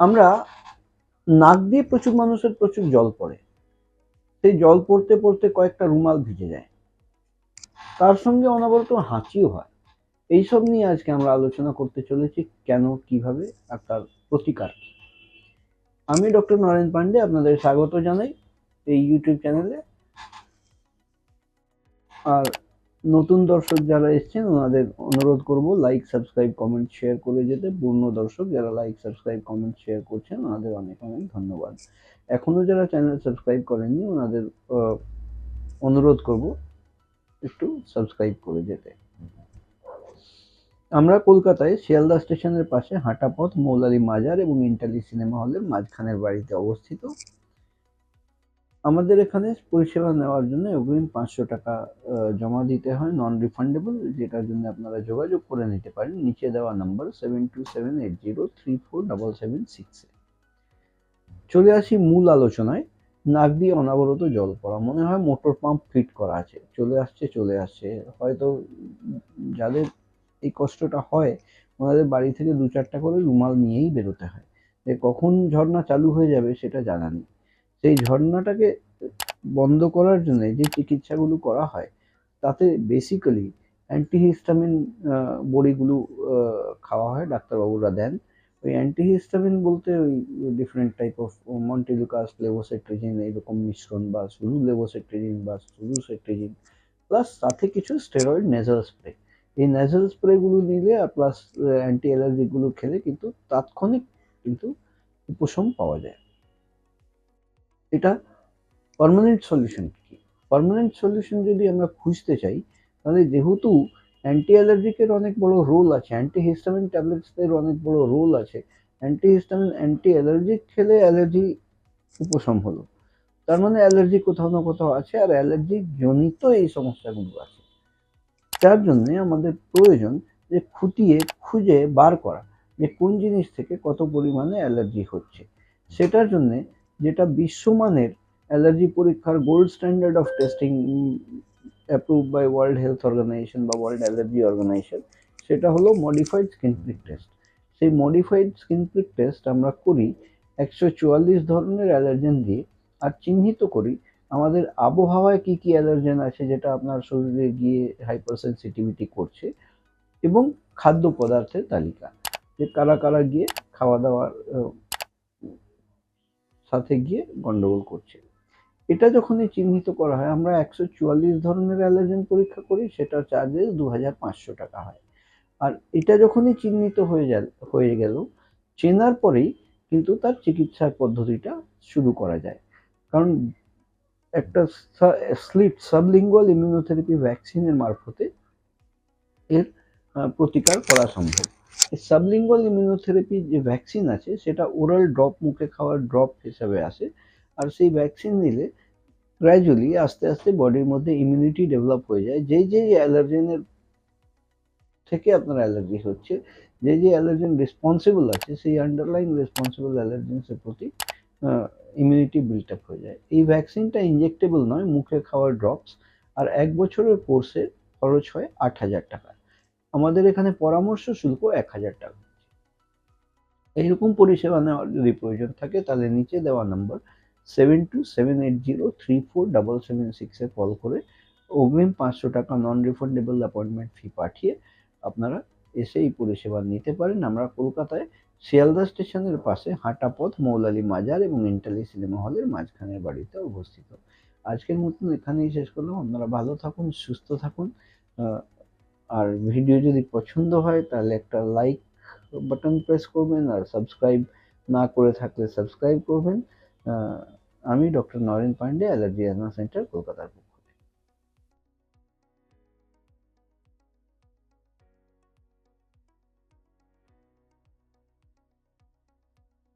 আমরা নাক দিয়ে প্রচুর মানুষের প্রচুর জল পড়ে। সেই জল পড়তে পড়তে কয়েকটা রুমাল ভিজে যায়। তার সঙ্গে অনবরত হাঁচিও হয়। এইসব নিয়ে আজকে আমরা আলোচনা করতে চলেছি কেন, কীভাবে আর তার প্রতিকার। আমি ডক্টর নরেন পান্ডে আপনাদের স্বাগত জানাই এই ইউটিউব চ্যানেলে। আর নতুন দর্শক যারা এসেছেন, ওনাদের অনুরোধ করব লাইক সাবস্ক্রাইব কমেন্ট শেয়ার করে যেতে। পূর্ণ দর্শক যারা লাইক সাবস্ক্রাইব কমেন্ট শেয়ার করছেন, ওনাদের অনেক অনেক ধন্যবাদ। এখনও যারা চ্যানেল সাবস্ক্রাইব করেননি, ওনাদের অনুরোধ করব একটু সাবস্ক্রাইব করে যেতে। আমরা কলকাতায় শিয়ালদা স্টেশনের পাশে হাঁটা পথ মৌলালি মাজার এবং ইন্টালি সিনেমা হলের মাঝখানের বাড়িতে অবস্থিত। আমাদের এখানে পরিষেবা নেওয়ার জন্য অগ্রিম পাঁচশো টাকা জমা দিতে হয় নন রিফান্ডেবল যেটার জন্য আপনারা যোগাযোগ করে নিতে পারেন। নিচে দেওয়া number seven two seven eight zero three four double seven সিক্সে চলে আসি মূল আলোচনায়। নাক দিয়ে অনাবরত জল পড়া, মনে হয় মোটর পাম্প ফিট করা আছে। চলে আসছে চলে আসছে। হয়তো যাদের এই কষ্টটা হয়, ওনাদের বাড়ি থেকে দু চারটা করে রুমাল নিয়েই বেরোতে হয়। যে কখন ঝর্ণা চালু হয়ে যাবে সেটা জানা নেই। সেই ঝর্ণাটাকে বন্ধ করার জন্য যে চিকিৎসাগুলো করা হয়, তাতে বেসিক্যালি অ্যান্টিহিস্টামিন বড়িগুলো খাওয়া হয়, ডাক্তারবাবুরা দেন। ওই অ্যান্টিহিস্টামিন বলতে ওই different type of montelukast levocetirizine এইরকম মিশ্রণ বা শুধু লেভোসেট্রিজিন বা শুধু সেট্রিজিন প্লাস সাথে কিছু স্টেরয়েড নেজাল স্প্রে এই নেজাল স্প্রেগুলো নিলে আর প্লাস অ্যান্টি অ্যালার্জিকগুলো খেলে কিন্তু তাৎক্ষণিক কিন্তু উপশম পাওয়া যায়। এটা পার্মানেন্ট সলিউশন কি? পার্মানেন্ট সলিউশন যদি আমরা খুঁজতে চাই, তাহলে যেহেতু অ্যান্টি অ্যালার্জিকের অনেক বড় রোল আছে অ্যান্টি হিস্টামিন ট্যাবলেটসের অনেক বড় রোল আছে অ্যান্টি হিস্টামিন অ্যান্টি অ্যালার্জিক খেলে অ্যালার্জি উপশম হলো। তার মানে অ্যালার্জি কোথাও না কোথাও আছে, আর অ্যালার্জি জনিত এই সমস্যাগুলো আছে। যার জন্য আমাদের প্রয়োজন যে খুঁটিয়ে, খুঁজে বার করা যে কোন জিনিস থেকে কত পরিমাণে অ্যালার্জি হচ্ছে। সেটার জন্য যেটা বিশ্বমানের অ্যালার্জি পরীক্ষার gold standard of testing approve by world health organization বা ওয়ার্ল্ড অ্যালার্জি অর্গানাইজেশন সেটা হলো মডিফাইড স্কিন প্রিক টেস্ট সেই মডিফাইড স্কিন প্রিক টেস্ট আমরা করি একশো চুয়াল্লিশ ধরনের অ্যালার্জেন দিয়ে আর চিহ্নিত করি আমাদের আবহাওয়ায় কি কি অ্যালার্জেন আছে যেটা আপনার শরীরে গিয়ে হাইপার সেন্সিটিভিটি করছে এবং খাদ্য পদার্থের তালিকা যে কারা কারা গিয়ে খাওয়া দাওয়ার সাথে গিয়ে গন্ডগোল করছে। এটা যখনই চিহ্নিত করা হয়, আমরা একশো চুয়াল্লিশ ধরনের অ্যালার্জেন পরীক্ষা করি, সেটার চার্জেস দু হাজার পাঁচশো টাকা হয়। আর এটা যখনই চিহ্নিত হয়ে যায় হয়ে গেল, চেনার পরেই কিন্তু তার চিকিৎসার পদ্ধতিটা শুরু করা যায়। কারণ একটা স্লিট সাবলিঙ্গুয়াল ইমিউনোথেরাপি ভ্যাকসিনের মারফতে এর প্রতিকার করা সম্ভব। সাবলিঙ্গুয়াল ইমিউনোথেরাপি যে ভ্যাকসিন আছে, সেটা ওরাল ড্রপ মুখে খাওয়ার ড্রপ হিসাবে আসে। আর সেই ভ্যাকসিন নিলে গ্র্যাজুয়ালি আস্তে আস্তে বডির মধ্যে ইমিউনিটি ডেভেলপ হয়ে যায়। যেই যেই অ্যালার্জেনের থেকে আপনার অ্যালার্জি হচ্ছে, যে যে অ্যালার্জেন রেসপন্সিবল আছে, সেই আন্ডারলাইন রেসপন্সিবল অ্যালার্জেন্সের প্রতি ইমিউনিটি বিল্ট আপ হয়ে যায়। এই ভ্যাকসিনটা ইনজেক্টেবল নয়, মুখে খাওয়ার ড্রপস আর এক বছরের কোর্সে খরচ হয় আট হাজার টাকা। আমাদের এখানে পরামর্শ শুল্ক এক হাজার টাকা এইরকম পরিষেবা নেওয়ার যদি প্রয়োজন থাকে, তাহলে নিচে দেওয়া number seven two seven eight zero three four double seven সিক্সে কল করে অগ্রিম পাঁচশো টাকা নন রিফান্ডেবল অ্যাপয়েন্টমেন্ট ফি পাঠিয়ে আপনারা এসে এই পরিষেবা নিতে পারেন। আমরা কলকাতায় শিয়ালদা স্টেশনের পাশে হাঁটা পথ মৌলালি মাজার এবং ইন্টালি সিনেমা হলের মাঝখানের বাড়িতে অবস্থিত। আজকের মতন এখানেই শেষ করলাম। আপনারা ভালো থাকুন, সুস্থ থাকুন। আর ভিডিও যদি পছন্দ হয়, তাহলে একটা লাইক বাটন প্রেস করবেন আর সাবস্ক্রাইব না করে থাকলে সাবস্ক্রাইব করবেন। আমি doctor Naren Pandey allergy centre কলকাতার